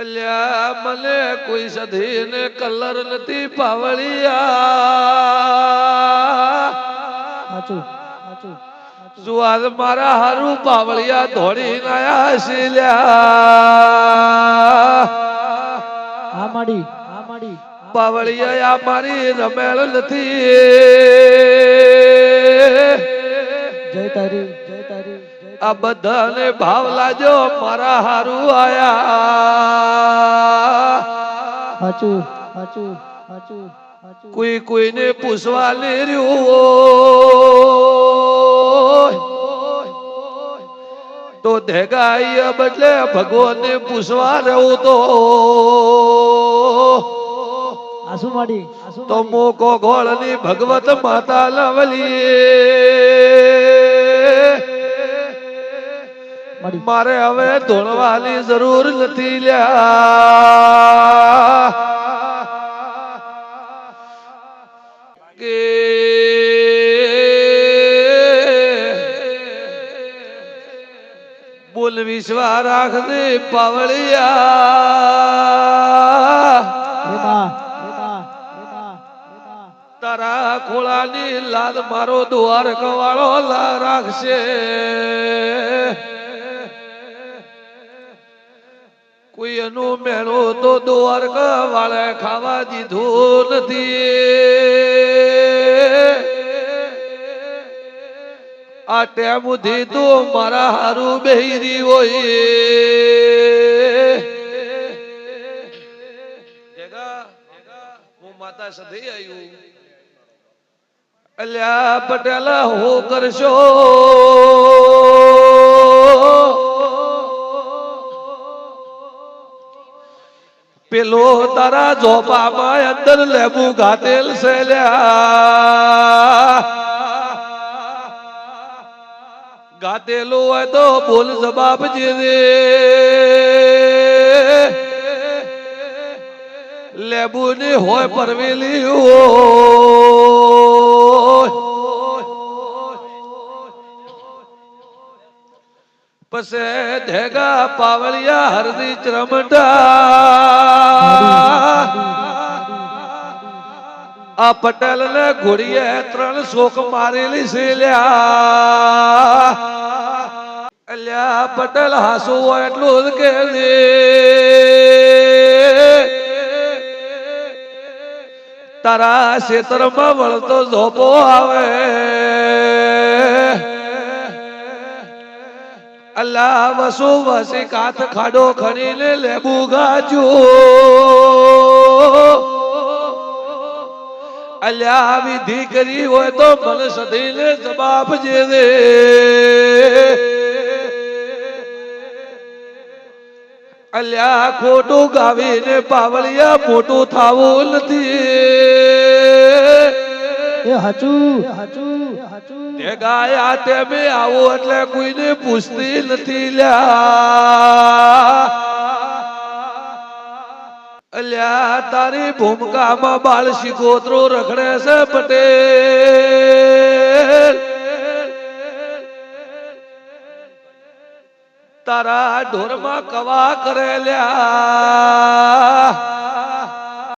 અલ્યા મને કોઈ સધીને કલર નથી પાવળિયા. આજ મારા હારું પાવળિયા ધોડી નાયા શીલ્યા લ્યા હા માડી હા માડી. પાવળિયા મારી રમેલ નથી. જય તારી જય તારી આ બધાને ભાવ લાજો મારા હારું આયા. સાચું સાચું સાચું કોઈ કોઈને પૂછવા લે રહ્યું તો ધેગાઈ બદલે ભગવાનને પૂછવા રહું તો. તો. મોકો ગોળની ભગવત માતા લવલી. મારે હવે ધોળવાની જરૂર નથી લ્યા. કે બોલ વિશ્વા રાખજે પાવળિયા. તારા ખોળાની લાદ મારો દ્વાર કવાળો લા રાખશે. એનું મેળું તો દ્વાર વાળે ખાવા દીધું નથી. આ ટેમ તો મારા હારું બેરી હોય. હું અલ્યા પટેલા, હું કરશો? પેલો તારા ઝોપામાં અંદર લેબુ ગાતેલ છે ગાતેલું હોય તો બોલ જવાબ રે. લેબુ ની હોય પરવેલી પછી ધેગા પાવળિયા હરદી ચરમટા. આ પટેલ ને ઘોડીએ ત્રણ શોક મારેલી છે લ્યા. પટેલ હાસુ હોય એટલું જ કે. તારા ક્ષેત્રમાં વળતો ધોપો આવે. અલ્લાહ વસુ વસે કાથ ખાડો ખણીને લેબુ ગાજો. અલ્યા વિધિ કરી હોય તો મન સધીને જવાબ જે દે. અલ્યા ખોટું ગાવીને પાવળિયા મોટું થાવું નથી. એ હાચું. તે ગાયા તે તેમે આવો એટલે કોઈને પૂછતી નથી લ્યા. અલ્યા, તારી ભૂમિકામાં બાળ શિકોત્રો રખડે છે પટેલ. તારા ઢોરમાં કવા કરે લ્યા